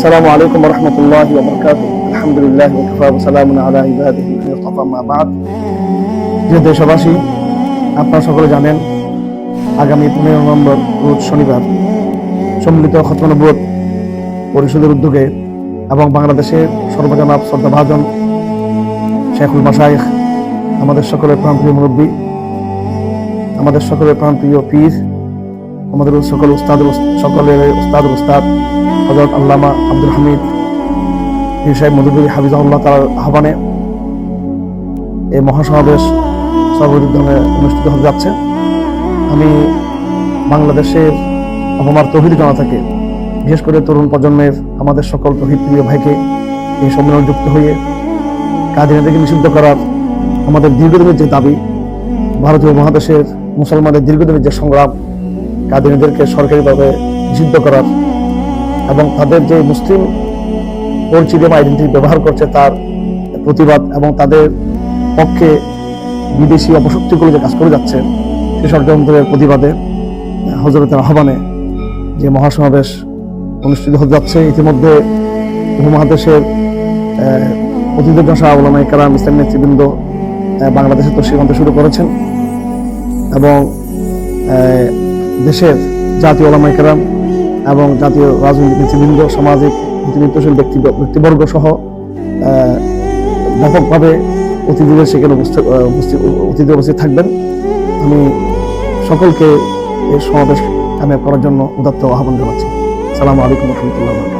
আসসালামু আলাইকুম রহমতুল্লাহ আলহামদুলিল্লাহ প্রিয় দেশবাসী, আপনারা সকলে জানেন, আগামী পনেরো নভেম্বর, রোজ শনিবার, সম্মিলিত খতমানবোধ পরিষদের উদ্যোগে এবং বাংলাদেশের সর্বজনাব শ্রদ্ধাভাজন শেখুল মাসাইখ আমাদের সকলের প্রাণপ্রিয় মুরব্বী, আমাদের সকলের প্রাণপ্রিয় পীর আমাদের সকল উস্তাদ সকলের উস্তাদ উস্তাদ হজরত আল্লামা আব্দুল হামিদ পীর সাহেব মধুবী হাফিজাহুল্লাহ তার আহ্বানে এই মহাসমাবেশ সর্বদিনে অনুষ্ঠিত হতে যাচ্ছে। আমি বাংলাদেশের অপমার তহিদ জনতাকে, বিশেষ করে তরুণ প্রজন্মের আমাদের সকল তহিদ প্রিয় ভাইকে, এই সম্মেলন যুক্ত হয়ে কাদিনাদেরকে নিষিদ্ধ করার আমাদের দীর্ঘদিনের যে দাবি, ভারতীয় মহাদেশের মুসলমানদের দীর্ঘদিনের যে সংগ্রাম কাদিনীদেরকে সরকারিভাবে নিষিদ্ধ করার এবং তাদের যে মুসলিম পরিচিতি বা আইডেন্টিটি ব্যবহার করছে তার প্রতিবাদ এবং তাদের পক্ষে বিদেশি অপশক্তিগুলো যে কাজ করে যাচ্ছে সে ষড়যন্ত্রের প্রতিবাদে হজরতের আহ্বানে যে মহাসমাবেশ অনুষ্ঠিত হতে যাচ্ছে ইতিমধ্যে উপমহাদেশের প্রতিযোগিতা ওলামাই কালাম ইসলাম নেতৃবৃন্দ আহ, বাংলাদেশে তো সীমান্ত শুরু করেছেন এবং দেশের জাতীয় ওলামাই কালাম এবং জাতীয় রাজনৈতিক নেতৃবৃন্দ, সামাজিক নেতৃত্বশীল ব্যক্তি, ব্যক্তিবর্গ সহ ব্যাপকভাবে অতিথিদের সেখানে উপস্থিত- অতিথি উপস্থিত থাকবেন। আমি সকলকে এই সমাবেশ কামে করার জন্য উদাত্ত আহ্বান জানাচ্ছি। সালামু আলাইকুম রহমতুল্লাহ